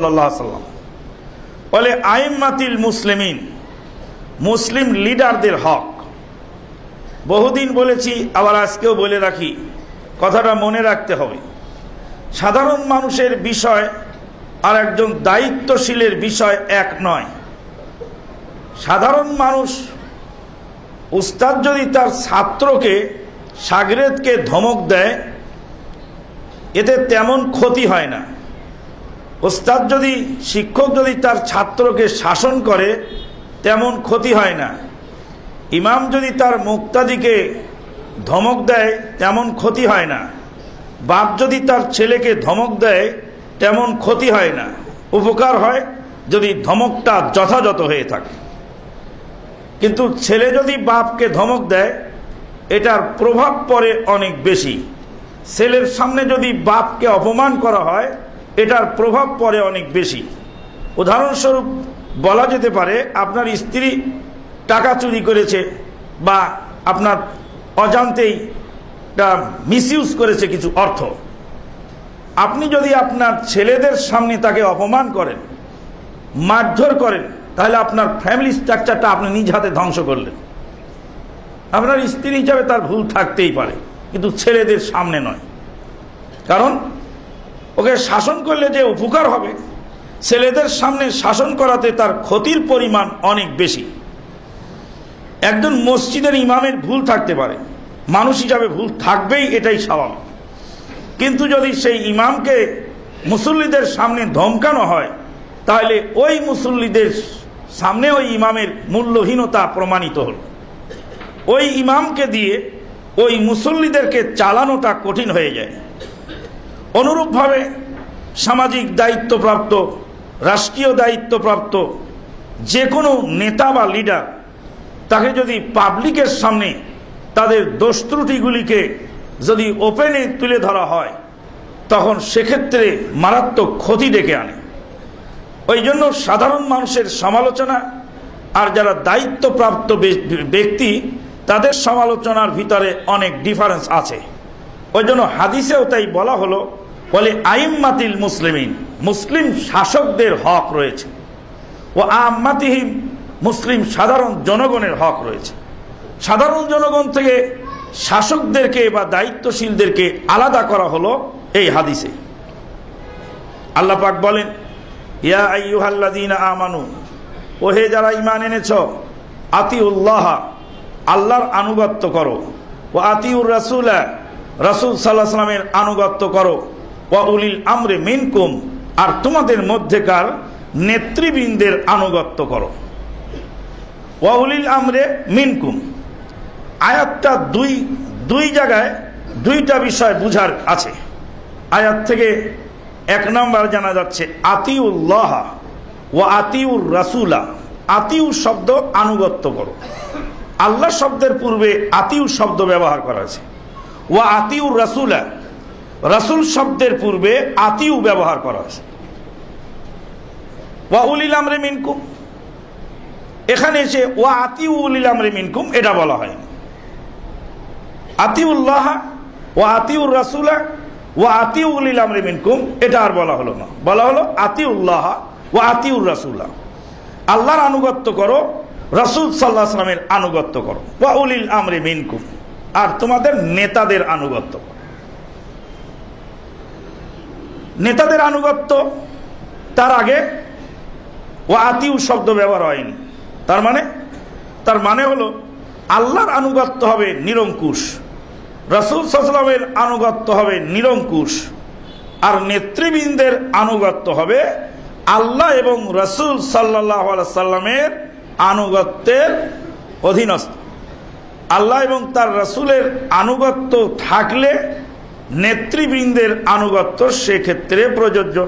সাল্লাম। বলে, আইম্মাতিল মুসলিমিন, মুসলিম লিডারদের হক। বহুদিন বলেছি, আবার আজকেও বলে রাখি, কথাটা মনে রাখতে হবে। সাধারণ মানুষের বিষয় আর একজন দায়িত্বশীলের বিষয় এক নয়। সাধারণ মানুষ, উস্তাদ যদি তার ছাত্রকে, সাগরেদকে ধমক দেয়, এতে তেমন ক্ষতি হয় না। ওস্তাদ যদি, শিক্ষক যদি তার ছাত্রকে শাসন করে, তেমন ক্ষতি হয় না। ইমাম যদি তার মুক্তাদিকে ধমক দেয়, তেমন ক্ষতি হয় না। বাপ যদি তার ছেলেকে ধমক দেয়, তেমন ক্ষতি হয় না। উপকার হয় যদি ধমকটা যথাযথ হয়ে থাকে। কিন্তু ছেলে যদি বাপকে ধমক দেয়, এটার প্রভাব পড়ে অনেক বেশি। ছেলের সামনে যদি বাপকে অপমান করা হয় এটার প্রভাব পড়ে অনেক বেশি। উদাহরণস্বরূপ, বলা যেতে পারে, আপনার স্ত্রী টাকা চুরি করেছে বা আপনার অজান্তেই মিসইউজ করেছে কিছু অর্থ। আপনি যদি আপনার ছেলেদের সামনে তাকে অপমান করেন, মারধর করেন, তাহলে আপনার ফ্যামিলি স্ট্রাকচারটা আপনি নিজ হাতে ধ্বংস করলেন। আপনার স্ত্রী হিসাবে তার ভুল থাকতেই পারে, কিন্তু ছেলেদের সামনে নয়। কারণ ওকে শাসন করলে যে উপকার হবে, ছেলেদের সামনে শাসন করাতে তার ক্ষতির পরিমাণ অনেক বেশি। একজন মসজিদের ইমামের ভুল থাকতে পারে। মানুষ হিসাবে ভুল থাকবেই, এটাই স্বাভাবিক। কিন্তু যদি সেই ইমামকে মুসল্লিদের সামনে ধমকানো হয়, তাহলে ওই মুসল্লিদের সামনে ওই ইমামের মূল্যহীনতা প্রমাণিত হল। ওই ইমামকে দিয়ে ওই মুসল্লিদেরকে চালানোটা কঠিন হয়ে যায়। অনুরূপভাবে সামাজিক দায়িত্বপ্রাপ্ত, রাষ্ট্রীয় দায়িত্বপ্রাপ্ত যে কোনো নেতা বা লিডার তাকে যদি পাবলিকের সামনে তাদের দোষ ত্রুটিগুলিকে যদি ওপেনে তুলে ধরা হয়, তখন সেক্ষেত্রে মারাত্মক ক্ষতি ডেকে আনে। ওই জন্য সাধারণ মানুষের সমালোচনা আর যারা দায়িত্বপ্রাপ্ত ব্যক্তি, তাদের সমালোচনার ভিতরে অনেক ডিফারেন্স আছে। ওই জন্য হাদিসেও তাই বলা হলো বলে আইম্মাতিল মুসলিমিন, মুসলিম শাসকদের হক রয়েছে। ও আম্মাতিহীন মুসলিম সাধারণ জনগণের হক রয়েছে। সাধারণ জনগণ থেকে শাসকদেরকে বা দায়িত্বশীলদেরকে আলাদা করা হলো এই হাদিসে। আল্লাহ পাক বলেন, ইয়া আইয়ুহাল্লাযীনা আমানু ওহে যারা ঈমান এনেছ আতি আতিউল্লাহ, আল্লাহর আনুগত্য করো। ও আতিউর রাসূলা, রাসূল আলাইহি সাল্লামের আনুগত্য করো। উলিল আমরে মিনকুম, আর তোমাদের মধ্যেকার নেতৃবৃন্দের আনুগত্য করো। ওয়া উলিল আমরে মিনকুম। আয়াতটা দুই দুই জায়গায় দুইটা বিষয় বুঝার আছে। আয়াত থেকে এক নম্বর জানা যাচ্ছে, আতিউল্লাহ ও আতিউর রাসুলা, আতিউ শব্দ আনুগত্য করো। আল্লাহ শব্দের পূর্বে আতিউ শব্দ ব্যবহার করা আছে ও আতিউর রাসুলা রাসুল শব্দের পূর্বে আতিউ ব্যবহার করা আছে ওয়া উলিল আমরে মিনকুম। এখানে এসে ও আতিউ উলিল আমরে মিনকুম এটা বলা হয়নি। আতিউল্লাহ ও আতিউর রাসুলা ও আতিউল আমরে মিনকুম এটা আর বলা হলো না। বলা হলো আতিউল্লাহ ও আতিউর রাসুল্লাহ আল্লাহর আনুগত্য করো, রসুল সাল্লাহ আসলামের আনুগত্য করো। ওয়া উলিল আমরে মিনকুম। আর তোমাদের নেতাদের আনুগত্য করো। নেতাদের আনুগত্য, তার আগে ও আতিউ শব্দ ব্যবহার হয়নি। তার মানে তার মানে হলো, আল্লাহর আনুগত্য হবে নিরঙ্কুশ। রসুল সাল্লামের আনুগত্য হবে নিরঙ্কুশ। আর নেতৃবৃন্দের আনুগত্য হবে আল্লাহ এবং রসুল সাল্লাহ সাল্লামের আনুগত্যের অধীনস্থ। আল্লাহ এবং তার রসুলের আনুগত্য থাকলে নেতৃবৃন্দের আনুগত্য সেক্ষেত্রে প্রযোজ্য।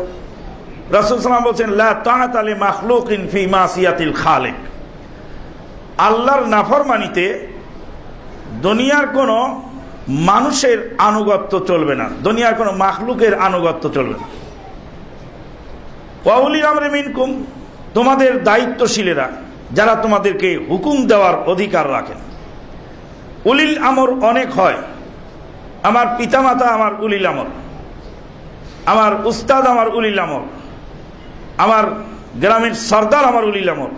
রসুল সাল্লাম বলছেন, লি মাখলুক ইনফি মাসিয়াতিল খালেক। আল্লাহর নাফরমানিতে দুনিয়ার কোনো মানুষের আনুগত্য চলবে না। দুনিয়ার কোনো মাখলুকের আনুগত্য চলবে না। ওয়াউলি আমরে মিনকুম, তোমাদের দায়িত্বশীলেরা, যারা তোমাদেরকে হুকুম দেওয়ার অধিকার রাখেন। উলিল আমর অনেক হয়। আমার পিতামাতা আমার উলিল আমর আমার উস্তাদ আমার উলিল আমর আমার গ্রামের সর্দার আমার উলিল আমর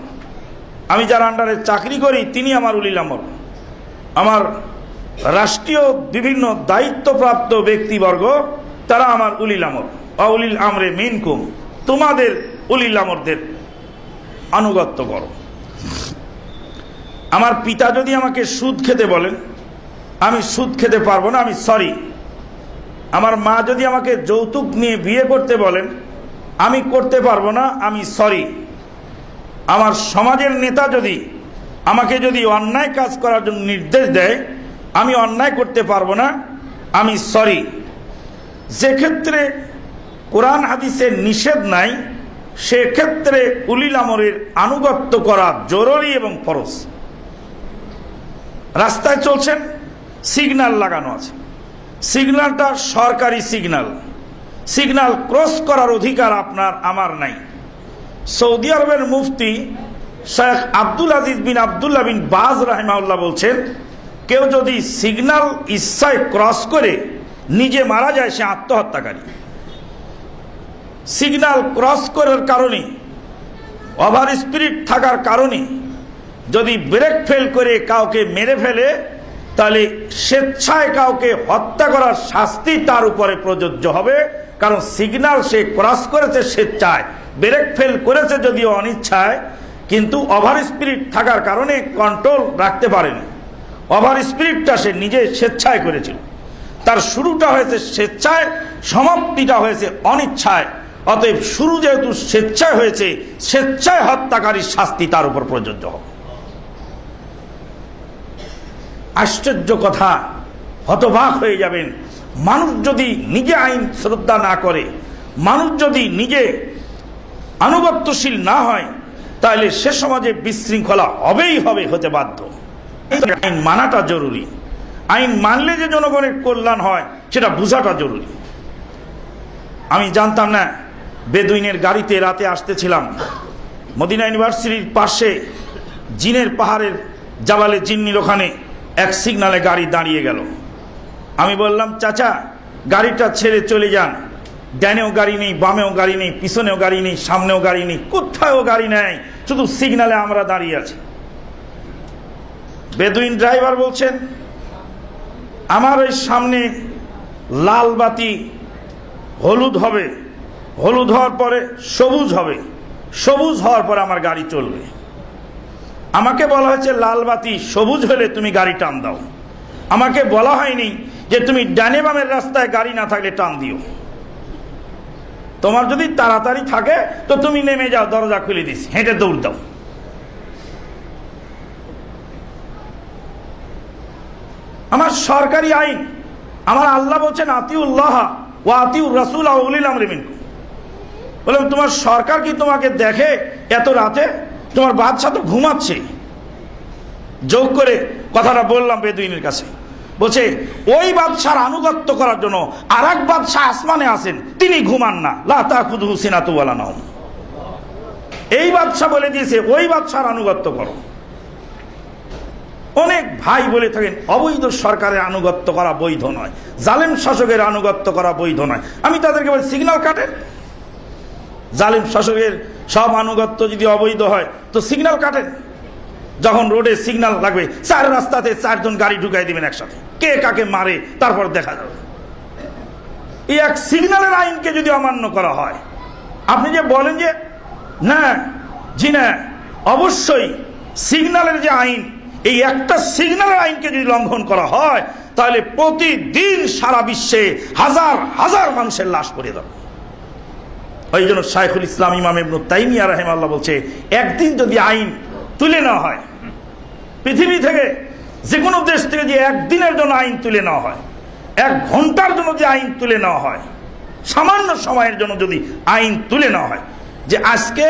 আমি যার আন্ডারে চাকরি করি, তিনি আমার উলিল আমর আমার রাষ্ট্রীয় বিভিন্ন দায়িত্বপ্রাপ্ত ব্যক্তিবর্গ, তারা আমার উলিল আমর উলিল আমরে মিনকুম। তোমাদের উলিল আমরদের আনুগত্য করো। আমার পিতা যদি আমাকে সুদ খেতে বলেন আমি সুদ খেতে পারব না, আমি সরি আমার মা যদি আমাকে যৌতুক নিয়ে বিয়ে করতে বলেন, আমি করতে পারব না, আমি সরি আমার সমাজের নেতা যদি আমাকে যদি অন্যায় কাজ করার জন্য নির্দেশ দেয়, আমি অন্যায় করতে পারব না, আমি সরি যে ক্ষেত্রে কোরআন হাদিসের নিষেধ নাই, সেক্ষেত্রে উলিল আমরের আনুগত্য করা জরুরি এবং ফরজ। রাস্তায় চলছেন সিগন্যাল লাগানো আছে। সিগনালটা সরকারি সিগনাল। সিগনাল ক্রস করার অধিকার আপনার, আমার নাই। সৌদি আরবের মুফতি শেখ আব্দুল আজিজ বিন আবদুল্লাহ বিন বাজ রাহেমাউল্লাহ বলছেন, কেউ যদি সিগন্যাল ইচ্ছায় ক্রস করে নিজে মারা যায়, সে আত্মহত্যাকারী। সিগন্যাল ক্রস করার কারণে, ওভার স্পিরিট থাকার কারণে, যদি ব্রেক ফেল করে কাউকে মেরে ফেলে তাহলে স্বেচ্ছায় কাউকে হত্যা করার শাস্তি তার উপরে প্রযোজ্য হবে। কারণ সিগন্যাল সে ক্রস করেছে স্বেচ্ছায়, ব্রেক ফেল করেছে যদিও অনিচ্ছায়, কিন্তু ওভার স্পিরিট থাকার কারণে কন্ট্রোল রাখতে পারেনি। ওভার স্পিরিটটা সে নিজে স্বেচ্ছায় করেছিল। তার শুরুটা হয়েছে স্বেচ্ছায়, সমাপ্তিটা হয়েছে অনিচ্ছায়। অতএব শুরু যেহেতু স্বেচ্ছায় হয়েছে, স্বেচ্ছায় হত্যাকারীর শাস্তি তার উপর প্রযোজ্য হবে। আশ্চর্য কথা। হতবাক হয়ে যাবেন। মানুষ যদি নিজে আইন শ্রদ্ধা না করে, মানুষ যদি নিজে আনুগত্যশীল না হয়, তাহলে সে সমাজে বিশৃঙ্খলা হবেই হবে, হতে বাধ্য। আইন মানাটা জরুরি। আইন মানলে যে জনগণের কল্যাণ হয়, সেটা বোঝাটা জরুরি। আমি জানতাম না, বেদুইনের গাড়িতে রাতে আসতেছিলাম। মদিনা ইউনিভার্সিটির পাশে জিনের পাহাড়ের জাবালে জিন্নির ওখানে। এক সিগনালে গাড়ি দাঁড়িয়ে গেল। আমি বললাম, চাচা, গাড়িটা ছেড়ে চলে যান। ডানেও গাড়ি নেই, বামেও গাড়ি নেই, পিছনেও গাড়ি নেই, সামনেও গাড়ি নেই, কোথায়ও গাড়ি নেই, শুধু সিগনালে আমরা দাঁড়িয়ে আছি। বেদুইন ড্রাইভার বলছেন, আমার ওই সামনে লাল বাতি হলুদ হবে। হলুদ হওয়ার পরে সবুজ হবে। সবুজ হওয়ার পরে আমার গাড়ি চলবে। আমাকে বলা হয়েছে লাল বাতি, সবুজ হলে তুমি গাড়ি টান দাও। আমাকে বলা হয়নি যে তুমি ডানে বামের রাস্তায় গাড়ি না থাকলে টান দিও। তোমার যদি তাড়াতাড়ি থাকে, তো তুমি নেমে যাও, দরজা খুলে দিস, হেঁটে দৌড় দাও। আমার সরকারি আইন, আমার আল্লাহ বলছেন, আতিউল্লাহ ও আতিউর রাসুল উলিল আমরিমিন বললাম, তোমার সরকার কি তোমাকে দেখে এত রাতে তোমার বাদশাহ তো ঘুমাচ্ছে। যোগ করে কথাটা বললাম বেদুইনের কাছে। বলছে, ওই বাদশার আনুগত্য করার জন্য আর এক বাদশাহ আসমানে আসেন তিনি ঘুমান না। লাতা খুদু সিনাতুওয়ালা নাও এই বাদশাহ বলে দিয়েছে, ওই বাদশার আনুগত্য করো। অনেক ভাই বলে থাকেন, অবৈধ সরকারের আনুগত্য করা বৈধ নয়, জালেম শাসকের আনুগত্য করা বৈধ নয়। আমি তাদেরকে বলি সিগন্যাল কাটেন। জালিম শাসকের সব আনুগত্য যদি অবৈধ হয়, তো সিগন্যাল কাটেন। যখন রোডে সিগন্যাল লাগবে, চার রাস্তাতে চারজন গাড়ি ঢুকাই দিবেন একসাথে। কে কাকে মারে, তারপর দেখা যাবে। এই এক সিগন্যালের আইনকে যদি অমান্য করা হয়, আপনি যে বলেন যে, না, জি না, অবশ্যই সিগন্যালের যে আইন, এই একটা সিগন্যালের আইনকে যদি লঙ্ঘন করা হয়, তাহলে প্রতিদিন সারা বিশ্বে হাজার হাজার মানুষের লাশ পড়ে যাবে। ওই জন্য শাইখুল ইসলাম ইমাম ইবনু তাইমিয়া রাহেমাল্লাহ বলছে, একদিন যদি আইন তুলে নেওয়া হয়, পৃথিবী থেকে যে কোনো দেশ থেকে যে একদিনের জন্য আইন তুলে নেওয়া হয়, এক ঘণ্টার জন্য যে আইন তুলে নেওয়া হয়, সামান্য সময়ের জন্য যদি আইন তুলে নেওয়া হয়, যে আজকে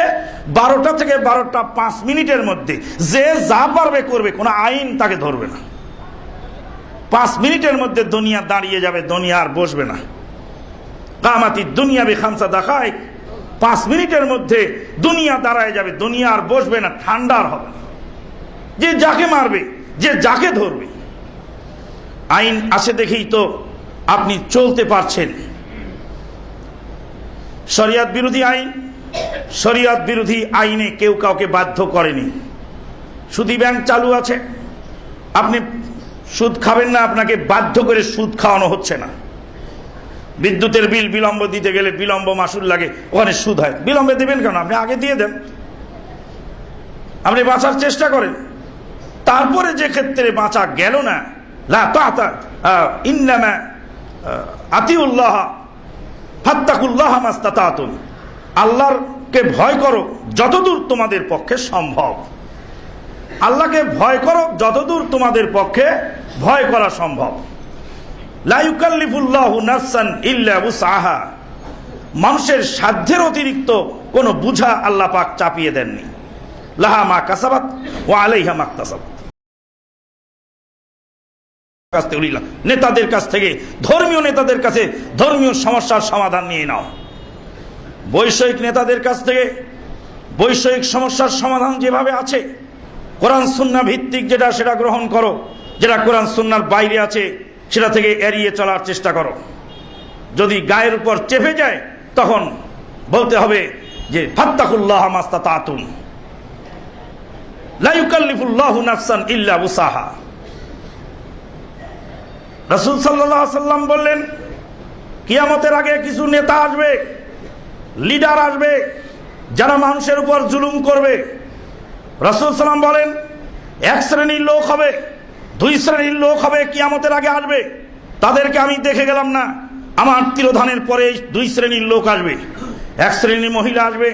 বারোটা থেকে বারোটা পাঁচ মিনিটের মধ্যে যে যা পারবে করবে, কোনো আইন তাকে ধরবে না। পাঁচ মিনিটের মধ্যে দুনিয়া দাঁড়িয়ে যাবে, দুনিয়া আর বসবে না। কামাতি দুনিয়া বে খামসা দেখায় পাঁচ মিনিটের মধ্যে দুনিয়া দাঁড়ায় যাবে, দুনিয়া আর বসবে না, ঠান্ডার হবে। না যে যাকে মারবে, যে যাকে ধরবে। আইন আসে দেখেই তো আপনি চলতে পারছেন। শরিয়াত বিরোধী আইন, শরীয়ত বিরোধী আইনে কেউ কাউকে বাধ্য করেনি। সুদী ব্যাংক চালু আছে। আপনি সুদ খাবেন না, আপনাকে বাধ্য করে সুদ খাওয়ানো হচ্ছে না। বিদ্যুতের বিল, বিলম্ব দিতে গেলে বিলম্ব মাসুল লাগে, ওখানে সুদ হয়। বিলম্বে দেবেন কেন? আপনি আগে দিয়ে দেন। আপনি বাঁচার চেষ্টা করেন। তারপরে যে ক্ষেত্রে বাঁচা গেল না আতিউল্লাহ আল্লাহরকে ভয় করো, যতদূর তোমাদের পক্ষে সম্ভব। আল্লাহকে ভয় করো, যতদূর তোমাদের পক্ষে ভয় করা সম্ভব লাইকাল্লিফুল্লাহু নাফসান ইল্লা উসআহা মানুষের সাধ্যের অতিরিক্ত কোনো বুঝা আল্লাহ পাক চাপিয়ে দেননি। লাহা মা কাসাবাত ও আলাইহা থেকে নিলাম। নেতাদের কাছ থেকে, ধর্মীয় নেতাদের কাছে ধর্মীয় সমস্যার সমাধান নিয়ে নাও। বৈষয়িক নেতাদের কাছ থেকে বৈষয়িক সমস্যার সমাধান যেভাবে আছে, কোরআন সুন্না ভিত্তিক যেটা সেটা গ্রহণ করো, যেটা কোরআন সুন্নার বাইরে আছে সেটা থেকে এড়িয়ে চলার চেষ্টা করো। যদি গায়ের উপর চেপে যায়, তখন বলতে হবে যে, ফাত্তাকুল্লাহ মাস্তা তাতুন বললেন, কিয়ামতের আগে কিছু নেতা আসবে, লিডার আসবে, যারা মানুষের উপর জুলুম করবে। রসুল সাল্লাম বলেন, এক শ্রেণির লোক হবে। দুই শ্রেণির লোক হবে, কিয়ামতের আগে আসবে। তাদেরকে আমি দেখে গেলাম না। আমার তিরোধানের পরে দুই শ্রেণির লোক আসবে। এক শ্রেণির মহিলা আসবে,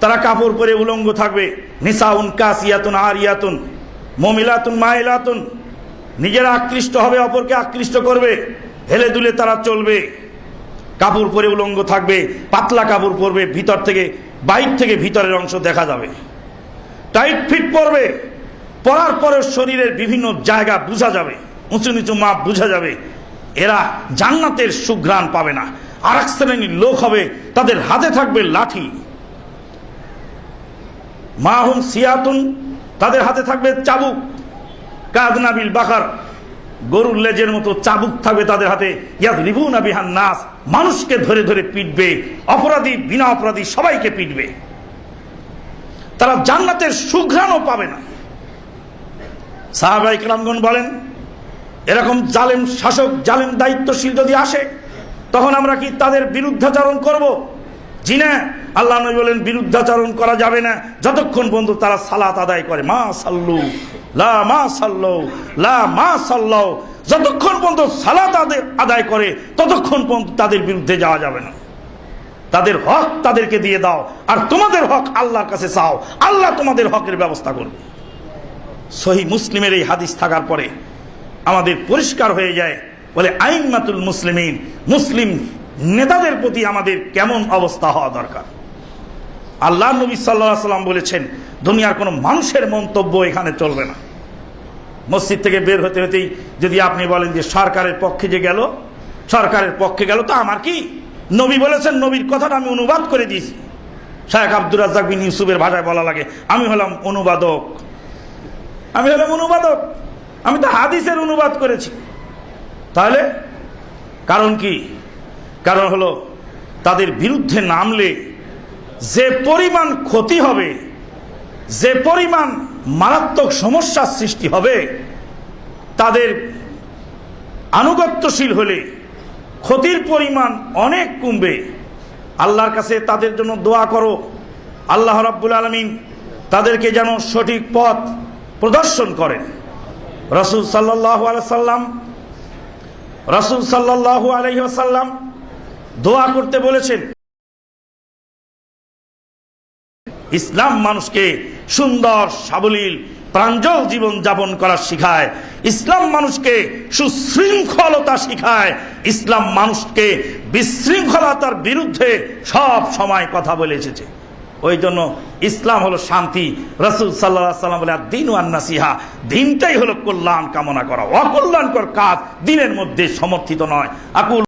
তারা কাপড় পরে উলঙ্গ থাকবে। নিসাউন, কাসিয়াতুন, আরিয়াতুন, মমিলাতুন মাইলাতুন নিজেরা আকৃষ্ট হবে, অপরকে আকৃষ্ট করবে। হেলে দুলে তারা চলবে। কাপড় পরে উলঙ্গ থাকবে, পাতলা কাপড় পরবে, ভিতর থেকে, বাইর থেকে ভিতরের অংশ দেখা যাবে। টাইট ফিট পরবে। পরার পরে শরীরের বিভিন্ন জায়গা বোঝা যাবে। উঁচু নিচু মাপ বোঝা যাবে। এরা জান্নাতের সুঘ্রাণ পাবে না। আর এক শ্রেণির লোক হবে, তাদের হাতে থাকবে লাঠি। মাহুম সিয়াতুন, তাদের হাতে থাকবে চাবুক। কাদনাবিল বাকার, গরুর লেজের মতো চাবুক থাকবে তাদের হাতে। ইয়াদ রিবুনা বিহান নাস, মানুষকে ধরে ধরে পিটবে। অপরাধী, বিনা অপরাধী সবাইকে পিটবে। তারা জান্নাতের সুঘ্রাণও পাবে না। সাহাবাই রামগণ বলেন, এরকম জালেম শাসক, জালেম দায়িত্বশীল যদি আসে, তখন আমরা কি তাদের বিরুদ্ধাচরণ করব? জি না, আল্লাহ নবী বলেন, বিরুদ্ধাচরণ করা যাবে না। যতক্ষণ বন্ধু তারা সালাত আদায় করে, মা সাল্লু, লা মা সাল্লু, লা মা সাল্লাও যতক্ষণ পর্যন্ত সালাত আদে- আদায় করে, ততক্ষণ পর্যন্ত তাদের বিরুদ্ধে যাওয়া যাবে না। তাদের হক তাদেরকে দিয়ে দাও, আর তোমাদের হক আল্লাহর কাছে চাও, আল্লাহ তোমাদের হকের ব্যবস্থা করবে। সহি মুসলিমের এই হাদিস থাকার পরে আমাদের পরিষ্কার হয়ে যায়, বলে আইন মাতুল মুসলিমিন, মুসলিম নেতাদের প্রতি আমাদের কেমন অবস্থা হওয়া দরকার? আল্লাহ নবী সাল্লাহ সাল্লাম বলেছেন, দুনিয়ার কোনো মানুষের মন্তব্য এখানে চলবে না। মসজিদ থেকে বের হতে হতেই যদি আপনি বলেন যে সরকারের পক্ষে যে গেল, সরকারের পক্ষে গেল তো আমার কি? নবী বলেছেন, নবীর কথাটা আমি অনুবাদ করে দিয়েছি। শাহেখ আব্দুর রাজ্জাক বিন ইউসুফের ভাষায় বলা লাগে, আমি হলাম অনুবাদক। আমি হলাম অনুবাদক। আমি তো হাদিসের অনুবাদ করেছি। তাহলে কারণ কি? কারণ হলো তাদের বিরুদ্ধে নামলে যে পরিমাণ ক্ষতি হবে, যে পরিমাণ মারাত্মক সমস্যার সৃষ্টি হবে, তাদের আনুগত্যশীল হলে ক্ষতির পরিমাণ অনেক কমবে। আল্লাহর কাছে তাদের জন্য দোয়া করো। আল্লাহ রাব্বুল আলমিন তাদেরকে যেন সঠিক পথ প্রদর্শন করেন। রসুল সাল্লাহ সাল্লাম রসুল সাল্লাহ আলহিহাসাল্লাম দোয়া করতে বলেছেন, ইসলাম মানুষকে সুন্দর, সাবলীল, প্রাঞ্জল জীবন যাপন করা শিখায়, ইসলাম মানুষকে সুশৃঙ্খলতা শিখায়, ইসলাম মানুষকে বিশৃঙ্খলতার বিরুদ্ধে সব সময় কথা বলে এসেছে। ওই জন্য ইসলাম হলো শান্তি। রসুল সাল্লাহ সাল্লাম বলে দিন আন্নাসিহা দিনটাই হলো কল্যাণ কামনা করা। অকল্যাণকর কাজ দিনের মধ্যে সমর্থিত নয়। আকুল